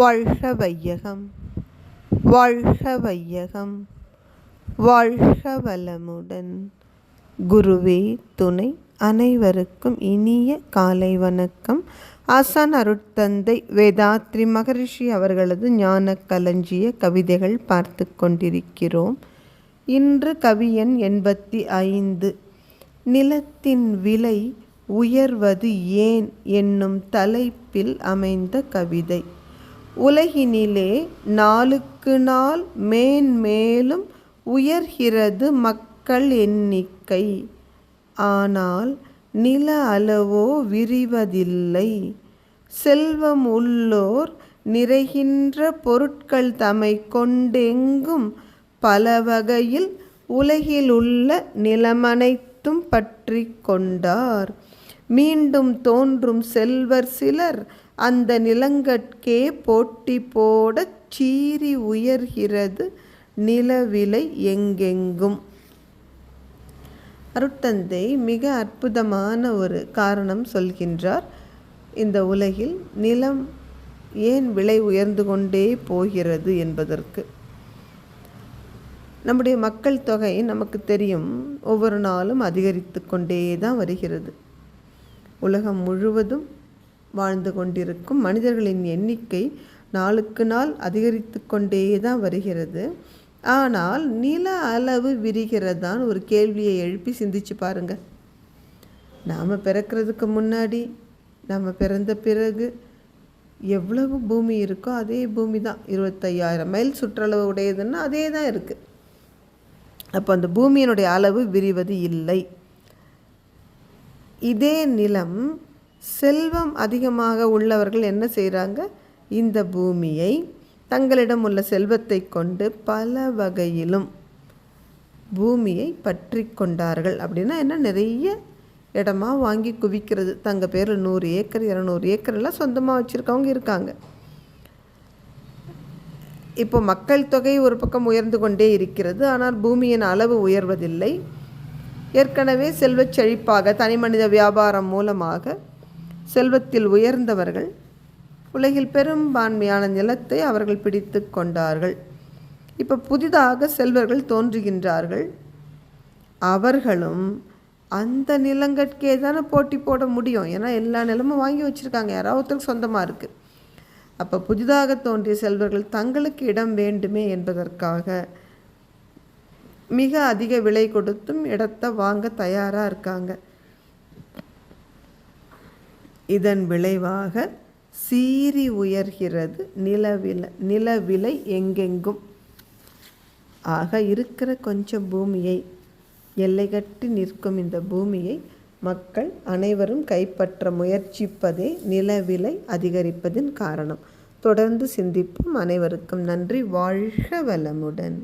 வாழ்க வையகம் வாழ்க வையகம் வாழ்க வளமுடன் குருவே துணை அனைவருக்கும் இனிய காலை வணக்கம். ஆசான் அருட்தந்தை வேதாத்ரி மகரிஷி அவர்களது ஞான களஞ்சிய கவிதைகள் பார்த்து கொண்டிருக்கிறோம். இன்று கவியன் எண்பத்தி ஐந்து. நிலத்தின் விலை உயர்வது ஏன்? என்னும் தலைப்பில் அமைந்த கவிதை. உலகினிலே நாளுக்கு நாள் மேன்மேலும் உயர்கிறது மக்கள் எண்ணிக்கை. ஆனால் நில அளவோ விரிவதில்லை. செல்வம் உள்ளோர் நிறைகின்ற பொருட்கள் தமை கொண்டெங்கும் பல வகையில் உலகிலுள்ள நிலமனைத்தும் பற்றி கொண்டார். மீண்டும் தோன்றும் செல்வர் சிலர் அந்த நிலங்கட்கே போட்டி போடச் சீறி உயர்கிறது நிலவிலை எங்கெங்கும். அருட்தந்தை மிக அற்புதமான ஒரு காரணம் சொல்கின்றார். இந்த உலகில் நிலம் ஏன் விலை உயர்ந்து கொண்டே போகிறது என்பதற்கு. நம்முடைய மக்கள் தொகை நமக்கு தெரியும். ஒவ்வொரு நாளும் அதிகரித்து கொண்டே தான் வருகிறது. உலகம் முழுவதும் வாழ்ந்து கொண்டிருக்கும் மனிதர்களின் எண்ணிக்கை நாளுக்கு நாள் அதிகரித்து கொண்டே தான் வருகிறது. ஆனால் நில அளவு விரிகிறதான் ஒரு கேள்வியை எழுப்பி சிந்திச்சு பாருங்க. நாம் பிறக்கிறதுக்கு முன்னாடி நம்ம பிறந்த பிறகு எவ்வளவு பூமி இருக்கோ அதே பூமி தான் இருபத்தையாயிரம் மைல் சுற்றளவு உடையதுன்னா அதே தான் இருக்குது அப்போ அந்த பூமியினுடைய அளவு விரிவது இல்லை. இதே நிலம் செல்வம் அதிகமாக உள்ளவர்கள் என்ன செய்கிறாங்க இந்த பூமியை தங்களிடம் உள்ள செல்வத்தை கொண்டு பல வகையிலும் பூமியை பற்றி கொண்டார்கள். அப்படின்னா என்ன? நிறைய இடமா வாங்கி குவிக்கிறது. தங்க பேரில் நூறு ஏக்கர் இரநூறு ஏக்கர் எல்லாம் சொந்தமாக வச்சுருக்கவங்க இருக்காங்க. இப்போ மக்கள் தொகை ஒரு பக்கம் உயர்ந்து கொண்டே இருக்கிறது. ஆனால் பூமியின் அளவு உயர்வதில்லை. ஏற்கனவே செல்வச் செழிப்பாக தனி மனித வியாபாரம் மூலமாக செல்வத்தில் உயர்ந்தவர்கள் உலகில் பெரும்பான்மையான நிலத்தை அவர்கள் பிடித்து கொண்டார்கள். இப்போ புதிதாக செல்வர்கள் தோன்றுகின்றார்கள். அவர்களும் அந்த நிலங்கட்கே தானே போட்டி போட முடியும். ஏன்னா எல்லா நிலமும் வாங்கி வச்சுருக்காங்க. யாராவது சொந்தமாக இருக்குது அப்போ புதிதாக தோன்றிய செல்வர்கள் தங்களுக்கு இடம் வேண்டுமே என்பதற்காக மிக அதிக விலை கொடுத்தும் இடத்தை வாங்க தயாராக இருக்காங்க. இதன் விளைவாக சீறி உயர்கிறது நிலவில நிலவிலை எங்கெங்கும். ஆக இருக்கிற கொஞ்சம் பூமியை எல்லை கட்டி நிற்கும் இந்த பூமியை மக்கள் அனைவரும் கைப்பற்ற முயற்சிப்பதே நிலவிலை அதிகரிப்பதின் காரணம். தொடர்ந்து சிந்திப்போம் அனைவருக்கும். நன்றி. வாழ்க வளமுடன்.